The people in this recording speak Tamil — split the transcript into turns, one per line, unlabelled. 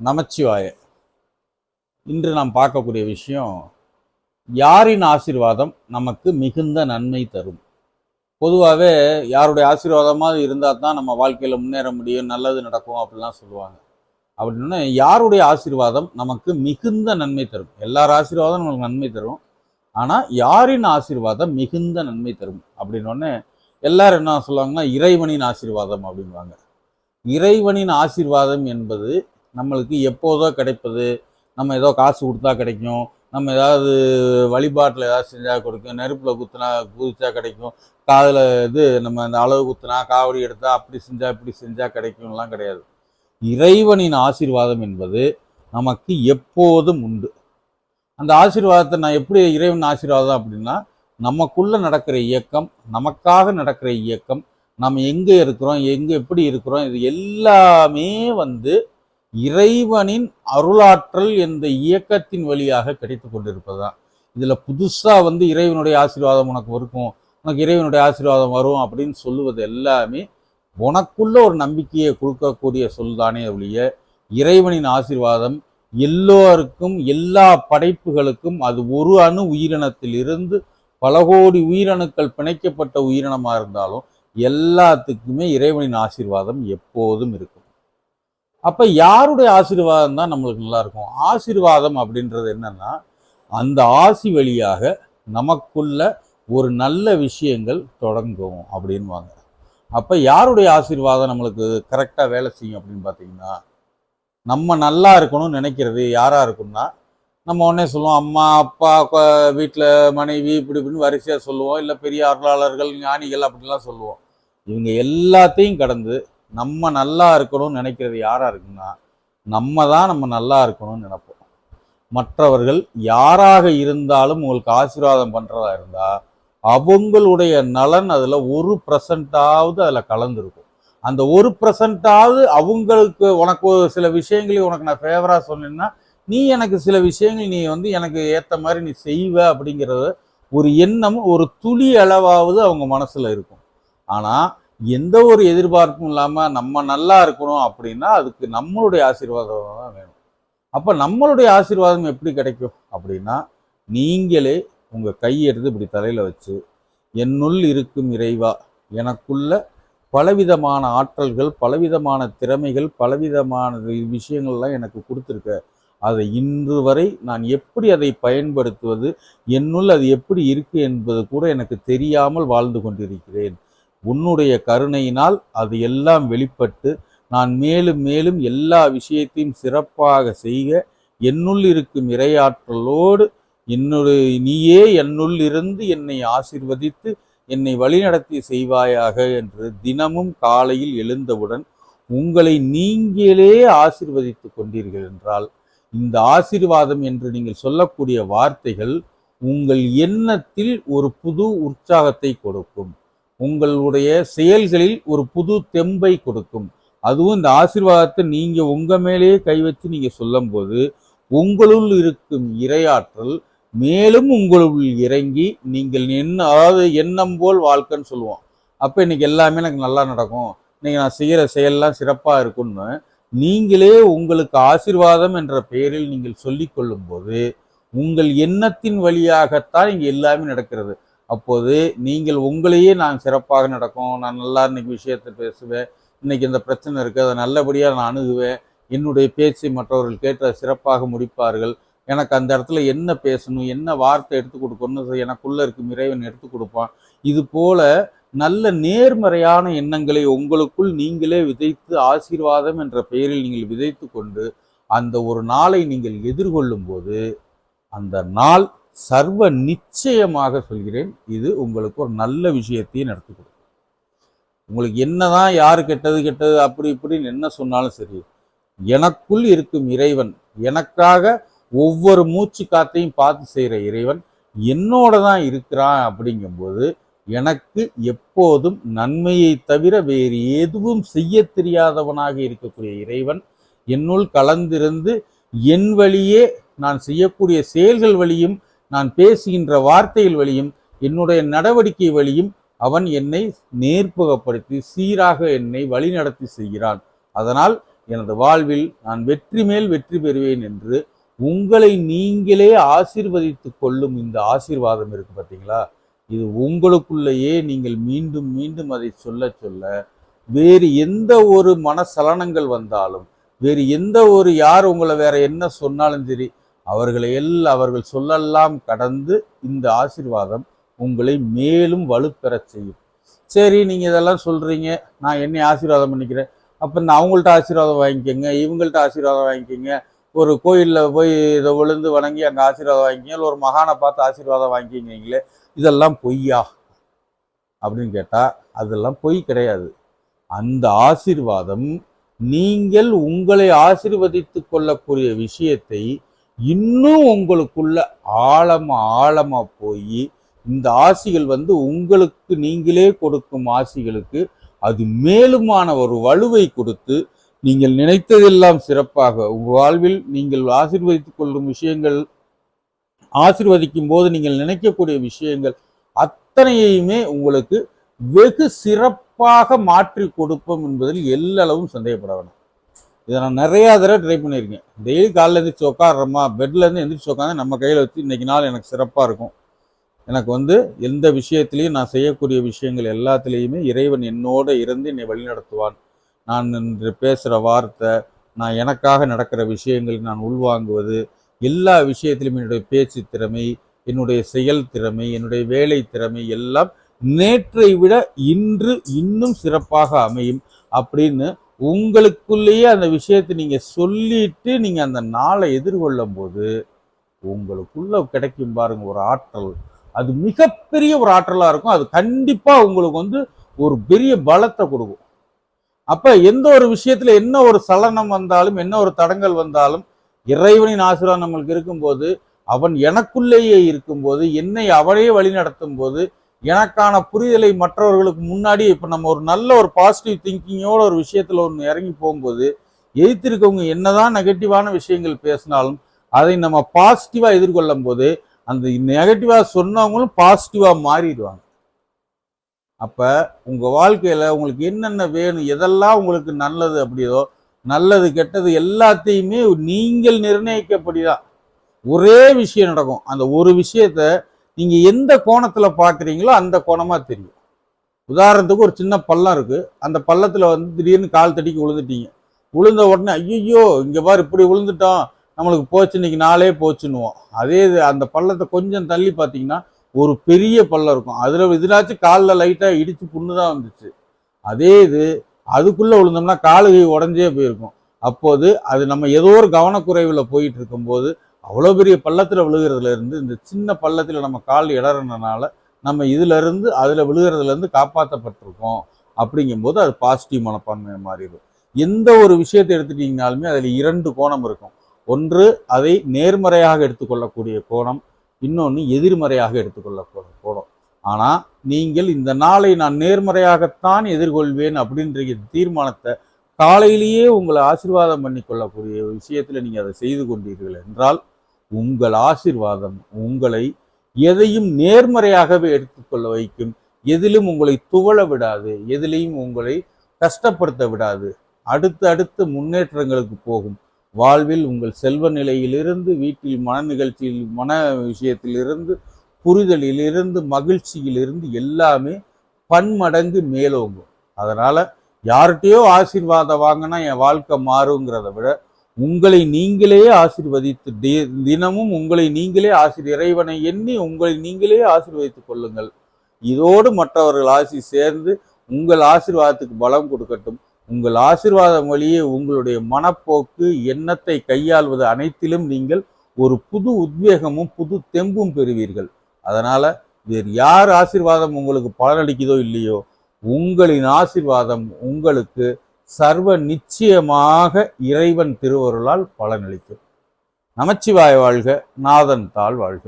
நமச்சிவாய. இன்று நாம் பார்க்கக்கூடிய விஷயம் யாரின் ஆசீர்வாதம் நமக்கு மிகுந்த நன்மை தரும்? பொதுவாகவே யாருடைய ஆசீர்வாதமாக இருந்தால் தான் நம்ம வாழ்க்கையில் முன்னேற முடியும் நல்லது நடக்கும் அப்படிலாம் சொல்லுவாங்க. அப்படின்னா யாருடைய ஆசீர்வாதம் நமக்கு மிகுந்த நன்மை தரும்? எல்லார் ஆசீர்வாதம் நமக்கு நன்மை தரும். ஆனால் யாரின் ஆசீர்வாதம் மிகுந்த நன்மை தரும்? அப்படின்னோடனே எல்லாரும் என்ன சொல்லுவாங்கன்னா இறைவனின் ஆசீர்வாதம் அப்படின்வாங்க இறைவனின் ஆசீர்வாதம் என்பது நம்மளுக்கு எப்போதோ கிடைப்பது. நம்ம ஏதோ காசு கொடுத்தா கிடைக்கும். நம்ம ஏதாவது வழிபாட்டில் ஏதாவது செஞ்சால் கொடுக்கும். நெருப்பில் குத்துனா குதிச்சா கிடைக்கும். காதில் இது நம்ம அந்த அளவு குத்துனா காவடி எடுத்தால் அப்படி செஞ்சால் இப்படி செஞ்சால் கிடைக்கும்லாம் கிடையாது. இறைவனின் ஆசீர்வாதம் என்பது நமக்கு எப்போதும் உண்டு. அந்த ஆசீர்வாதத்தை நான் எப்படி இறைவன் ஆசீர்வாதம் அப்படின்னா நமக்குள்ளே நடக்கிற இயக்கம் நமக்காக நடக்கிற இயக்கம் நம்ம எங்கே இருக்கிறோம் எங்கே எப்படி இருக்கிறோம் இது எல்லாமே வந்து இறைவனின் அருளாற்றல் இந்த இயக்கத்தின் வழியாக கிடைத்து கொண்டிருப்பதுதான். இதில் புதுசாக வந்து இறைவனுடைய ஆசீர்வாதம் உனக்கு இருக்கும் உனக்கு இறைவனுடைய ஆசீர்வாதம் வரும் அப்படின்னு சொல்லுவது எல்லாமே உனக்குள்ள ஒரு நம்பிக்கையை கொடுக்கக்கூடிய சொல் தானே ஒழிய இறைவனின் ஆசீர்வாதம் எல்லோருக்கும் எல்லா படைப்புகளுக்கும் அது ஒரு அணு உயிரினத்தில் இருந்து பல கோடி உயிரணுக்கள் பிணைக்கப்பட்ட உயிரினமாக இருந்தாலும் எல்லாத்துக்குமே இறைவனின் ஆசீர்வாதம் எப்போதும் இருக்கும். அப்போ யாருடைய ஆசீர்வாதம் தான் நம்மளுக்கு நல்லாயிருக்கும் ஆசீர்வாதம் அப்படின்றது என்னன்னா அந்த ஆசி வழியாக நமக்குள்ள ஒரு நல்ல விஷயங்கள் தொடங்கும் அப்படின்வாங்க. அப்போ யாருடைய ஆசீர்வாதம் நம்மளுக்கு கரெக்டாக வேலை செய்யும் அப்படின்னு பார்த்தீங்கன்னா நம்ம நல்லா இருக்கணும்னு நினைக்கிறது யாராக இருக்கும்னா நம்ம உடனே சொல்லுவோம் அம்மா அப்பா வீட்டில் மனைவி இப்படி இப்படின்னு வரிசையாக சொல்லுவோம். இல்லை பெரிய அருளாளர்கள் ஞானிகள் அப்படிலாம் சொல்லுவோம். இவங்க எல்லாத்தையும் கடந்து நம்ம நல்லா இருக்கணும்னு நினைக்கிறது யாராக இருக்குன்னா நம்ம தான் நம்ம நல்லா இருக்கணும்னு நினைப்போம். மற்றவர்கள் யாராக இருந்தாலும் உங்களுக்கு ஆசீர்வாதம் பண்ணுறதா இருந்தால் அவங்களுடைய நலன் அதில் ஒரு பர்சன்டாவது அதில் கலந்துருக்கும். அந்த ஒரு பர்சன்டாவது அவங்களுக்கு உனக்கு சில விஷயங்களை உனக்கு நான் ஃபேவராக சொன்னேன்னா நீ எனக்கு சில விஷயங்கள் நீ வந்து எனக்கு ஏற்ற மாதிரி நீ செய்வ அப்படிங்கிறது ஒரு எண்ணம் ஒரு துளி அளவாவது அவங்க மனசில் இருக்கும். ஆனால் எந்த ஒரு எதிர்பார்ப்பும் இல்லாமல் நம்ம நல்லா இருக்கணும் அப்படின்னா அதுக்கு நம்மளுடைய ஆசீர்வாதம் தான் வேணும். அப்போ நம்மளுடைய ஆசீர்வாதம் எப்படி கிடைக்கும் அப்படின்னா நீங்களே உங்கள் கையெடுத்து இப்படி தலையில் வச்சு என்னுள் இருக்கும் இறைவா எனக்குள்ள பலவிதமான ஆற்றல்கள் பலவிதமான திறமைகள் பலவிதமான விஷயங்கள்லாம் எனக்கு கொடுத்துருக்க. அதை இன்று வரை நான் எப்படி அதை பயன்படுத்துவது என்னுள் அது எப்படி இருக்கு என்பது கூட எனக்கு தெரியாமல் வாழ்ந்து கொண்டிருக்கிறேன். உன்னுடைய கருணையினால் அது எல்லாம் வெளிப்பட்டு நான் மேலும் மேலும் எல்லா விஷயத்தையும் சிறப்பாக செய்க. என்னுள் இருக்கும் இறையாற்றலோடு என்னுடைய நீயே என்னுள் இருந்து என்னை ஆசிர்வதித்து என்னை வழிநடத்தி செய்வாயாக என்று தினமும் காலையில் எழுந்தவுடன் உங்களை நீங்களே ஆசிர்வதித்து கொண்டீர்கள் என்றால் இந்த ஆசிர்வாதம் என்று நீங்கள் சொல்லக்கூடிய வார்த்தைகள் உங்கள் எண்ணத்தில் ஒரு புது உற்சாகத்தை கொடுக்கும். உங்களுடைய செயல்களில் ஒரு புது தெம்பை கொடுக்கும். அதுவும் இந்த ஆசீர்வாதத்தை நீங்கள் உங்கள் மேலேயே கை வச்சு நீங்கள் சொல்லும்போது உங்களுள் இருக்கும் இரையாற்றல் மேலும் உங்களுள் இறங்கி நீங்கள் என்ன அதாவது எண்ணம் போல் வாழ்க்கைன்னு சொல்லுவோம். அப்போ இன்னைக்கு எல்லாமே எனக்கு நல்லா நடக்கும். இன்னைக்கு நான் செய்கிற செயல்லாம் சிறப்பாக இருக்கும்னு நீங்களே உங்களுக்கு ஆசிர்வாதம் என்ற பெயரில் நீங்கள் சொல்லிக் கொள்ளும்போது உங்கள் எண்ணத்தின் வழியாகத்தான் இங்கே எல்லாமே நடக்கிறது. அப்போது நீங்கள் உங்களையே நான் சிறப்பாக நடக்கும் நான் நல்லா இன்னைக்கு விஷயத்தை பேசுவேன் இன்னைக்கு இந்த பிரச்சனை இருக்குது அதை நல்லபடியாக நான் அணுகுவேன் என்னுடைய பேச்சை மற்றவர்கள் கேட்டு அதை சிறப்பாக முடிப்பார்கள். எனக்கு அந்த இடத்துல என்ன பேசணும் என்ன வார்த்தை எடுத்து கொடுக்கணும் எனக்குள்ளே இருக்கும் இறைவன் எடுத்து கொடுப்பான். இது போல நல்ல நேர்மறையான எண்ணங்களை உங்களுக்குள் நீங்களே விதைத்து ஆசீர்வாதம் என்ற பெயரில் நீங்கள் விதைத்து கொண்டு அந்த ஒரு நாளை நீங்கள் எதிர்கொள்ளும் போது அந்த நாள் சர்வ நிச்சயமாக சொல்கிறேன் இது உங்களுக்கு ஒரு நல்ல விஷயத்தையும் நடத்தி கொடுக்கும். உங்களுக்கு என்னதான் யார் கெட்டது கெட்டது அப்படி இப்படின்னு என்ன சொன்னாலும் சரி எனக்குள் இருக்கும் இறைவன் எனக்காக ஒவ்வொரு மூச்சு காத்தையும் பார்த்து செய்கிற இறைவன் என்னோட தான் இருக்கிறான் அப்படிங்கும்போது எனக்கு எப்போதும் நன்மையை தவிர வேறு எதுவும் செய்ய தெரியாதவனாக இருக்கக்கூடிய இறைவன் என்னுள் கலந்திருந்து என் வழியே நான் செய்யக்கூடிய செயல்கள் வழியும் நான் பேசுகின்ற வார்த்தையில் வழியும் என்னுடைய நடவடிக்கை வழியும் அவன் என்னை நேர்புகப்படுத்தி சீராக என்னை வழிநடத்தி செய்கிறான். அதனால் எனது வாழ்வில் நான் வெற்றி மேல் வெற்றி பெறுவேன் என்று உங்களை நீங்களே ஆசீர்வதித்து கொள்ளும் இந்த ஆசீர்வாதம் இருக்கு பார்த்தீங்களா? இது உங்களுக்குள்ளேயே நீங்கள் மீண்டும் மீண்டும் அதை சொல்ல சொல்ல வேறு எந்த ஒரு மனசலனங்கள் வந்தாலும் வேறு எந்த ஒரு யார் உங்களை வேற என்ன சொன்னாலும் சரி அவர்களை எல்லாம் அவர்கள் சொல்லெல்லாம் கடந்து இந்த ஆசீர்வாதம் உங்களை மேலும் வலுப்பெறச் செய்யும். சரி நீங்கள் இதெல்லாம் சொல்கிறீங்க நான் என்னை ஆசீர்வாதம் பண்ணிக்கிறேன். அப்போ நான் அவங்கள்ட்ட ஆசீர்வாதம் வாங்கிக்கோங்க இவங்கள்ட்ட ஆசீர்வாதம் வாங்கிக்கோங்க. ஒரு கோயிலில் போய் இதை விழுந்து வணங்கி அங்கே ஆசீர்வாதம் வாங்கிக்கங்க. இல்லை ஒரு மகானை பார்த்து ஆசீர்வாதம் வாங்கிக்கிங்களே இதெல்லாம் பொய்யா? அப்படின்னு கேட்டால் அதெல்லாம் பொய் கிடையாது. அந்த ஆசீர்வாதம் நீங்கள் உங்களை ஆசிர்வதித்து கொள்ளக்கூடிய விஷயத்தை இன்னும் உங்களுக்குள்ள ஆழமா ஆழமா போய் இந்த ஆசிகள் வந்து உங்களுக்கு நீங்களே கொடுக்கும் ஆசிகளுக்கு அது மேலுமான ஒரு வலுவை கொடுத்து நீங்கள் நினைத்ததெல்லாம் சிறப்பாக உங்கள் வாழ்வில் நீங்கள் ஆசிர்வதித்துக் கொள்ளும் விஷயங்கள் ஆசிர்வதிக்கும் போது நீங்கள் நினைக்கக்கூடிய விஷயங்கள் அத்தனையுமே உங்களுக்கு வெகு சிறப்பாக மாற்றி கொடுப்போம் என்பதில் எல்லளவும் சந்தேகப்பட வேணாம். இதை நான் நிறையா தடவை ட்ரை பண்ணியிருக்கேன். டெய்லி காலைல எழுந்திரிச்சு உட்காடுறோமா பெட்லேருந்து எந்திரிச்சு உட்காந்து நம்ம கையில் வச்சு இன்றைக்கி நாள் எனக்கு சிறப்பாக இருக்கும். எனக்கு வந்து எந்த விஷயத்துலையும் நான் செய்யக்கூடிய விஷயங்கள் எல்லாத்துலேயுமே இறைவன் என்னோட இருந்து என்னை வழிநடத்துவான். நான் இன்று பேசுகிற வார்த்தை நான் எனக்காக நடக்கிற விஷயங்கள் நான் உள்வாங்குவது எல்லா விஷயத்திலும் என்னுடைய பேச்சு திறமை என்னுடைய செயல் திறமை என்னுடைய வேலை திறமை எல்லாம் நேற்றை விட இன்று இன்னும் சிறப்பாக அமையும் அப்படின்னு உங்களுக்குள்ளேயே அந்த விஷயத்தை நீங்கள் சொல்லிட்டு நீங்கள் அந்த நாளை எதிர்கொள்ளும் போது உங்களுக்குள்ள கிடைக்கும் பாருங்க ஒரு ஆற்றல். அது மிகப்பெரிய ஒரு ஆற்றலாக இருக்கும். அது கண்டிப்பாக உங்களுக்கு வந்து ஒரு பெரிய பலத்தை கொடுக்கும். அப்போ எந்த ஒரு விஷயத்துல என்ன ஒரு சலனம் வந்தாலும் என்ன ஒரு தடங்கள் வந்தாலும் இறைவனின் ஆசீர்வாதம் நம்மளுக்கு இருக்கும்போது அவன் எனக்குள்ளேயே இருக்கும்போது என்னை அவனே வழி நடத்தும் போது எனக்கான புரிதலை மற்றவர்களுக்கு முன்னாடி இப்போ நம்ம ஒரு நல்ல ஒரு பாசிட்டிவ் திங்கிங்கோட ஒரு விஷயத்தில் ஒன்று இறங்கி போகும்போது எதிர்த்திருக்கவங்க என்னதான் நெகட்டிவான விஷயங்கள் பேசினாலும் அதை நம்ம பாசிட்டிவாக எதிர்கொள்ளும் போது அந்த நெகட்டிவாக சொன்னவங்களும் பாசிட்டிவாக மாறிடுவாங்க. அப்போ உங்கள் வாழ்க்கையில் உங்களுக்கு என்னென்ன வேணும் எதெல்லாம் உங்களுக்கு நல்லது அப்படியோ நல்லது கெட்டது எல்லாத்தையுமே நீங்கள் நிர்ணயிக்கப்படிதான் ஒரே விஷயம் நடக்கும். அந்த ஒரு விஷயத்த நீங்கள் எந்த கோணத்தில் பார்க்குறீங்களோ அந்த கோணமாக தெரியும். உதாரணத்துக்கு ஒரு சின்ன பள்ளம் இருக்குது அந்த பள்ளத்தில் வந்து திடீர்னு கால் தடிக்கு விழுந்துட்டீங்க விழுந்த உடனே ஐயோ இங்கே பாரு இப்படி விழுந்துட்டோம் நம்மளுக்கு போச்சு இன்னைக்கு நாளே போச்சுன்னுவோம். அதே இது அந்த பள்ளத்தை கொஞ்சம் தள்ளி பார்த்தீங்கன்னா ஒரு பெரிய பள்ளம் இருக்கும். அதில் இதுலாச்சும் காலில் லைட்டாக இடித்து புண்ணு தான் வந்துச்சு. அதே இது அதுக்குள்ளே விழுந்தோம்னா காலுகை உடஞ்சே போயிருக்கும். அப்போது அது நம்ம ஏதோ ஒரு கவனக்குறைவில் போயிட்டு இருக்கும்போது அவ்வளோ பெரிய பள்ளத்தில் விழுகிறதுலேருந்து இந்த சின்ன பள்ளத்தில் நம்ம கால் இடறனால நம்ம இதிலிருந்து அதில் விழுகிறதுலேருந்து காப்பாற்றப்பட்டிருக்கோம் அப்படிங்கும்போது அது பாசிட்டிவ் மனப்பான்மையை மாறிடும். எந்த ஒரு விஷயத்தை எடுத்துட்டிங்கனாலுமே அதில் இரண்டு கோணம் இருக்கும். ஒன்று அதை நேர்மறையாக எடுத்துக்கொள்ளக்கூடிய கோணம். இன்னொன்று எதிர்மறையாக எடுத்துக்கொள்ளக்கூடிய கோணம் ஆனால் நீங்கள் இந்த நாளை நான் நேர்மறையாகத்தான் எதிர்கொள்வேன் அப்படின்ற தீர்மானத்தை காலையிலேயே உங்களை ஆசீர்வாதம் பண்ணி கொள்ளக்கூடிய விஷயத்தில் நீங்கள் அதை செய்து கொண்டீர்கள் என்றால் உங்கள் ஆசிர்வாதம் உங்களை எதையும் நேர்மறையாகவே எடுத்துக்கொள்ள வைக்கும். எதிலும் உங்களை துவள விடாது எதிலையும் உங்களை கஷ்டப்படுத்த விடாது. அடுத்து அடுத்து முன்னேற்றங்களுக்கு போகும். வாழ்வில் உங்கள் செல்வ நிலையிலிருந்து வீட்டில் மன நிகழ்ச்சியில் மன விஷயத்திலிருந்து புரிதலிலிருந்து மகிழ்ச்சியிலிருந்து எல்லாமே பன்மடங்கு மேலோங்கும். அதனால் யார்கிட்டயோ ஆசீர்வாதம் வாங்கினா என் வாழ்க்கை மாறுங்கிறத விட உங்களை நீங்களே ஆசிர்வதித்து தினமும் உங்களை நீங்களே ஆசீர் இறைவனை எண்ணி உங்களை நீங்களே ஆசிர்வதித்துக் கொள்ளுங்கள். இதோடு மற்றவர்கள் ஆசி சேர்ந்து உங்கள் ஆசிர்வாதத்துக்கு பலம் கொடுக்கட்டும். உங்கள் ஆசிர்வாதம் வழியே உங்களுடைய மனப்போக்கு எண்ணத்தை கையாள்வது அனைத்திலும் நீங்கள் ஒரு புது உத்வேகமும் புது தெம்பும் பெறுவீர்கள். அதனால் வேறு யார் ஆசிர்வாதம் உங்களுக்கு பலனளிக்குதோ இல்லையோ உங்களின் ஆசிர்வாதம் உங்களுக்கு சர்வ நிச்சயமாக இறைவன் திருவருளால் பலனளிக்கும். நமச்சிவாய வாழ்க நாதன் தாள் வாழ்க.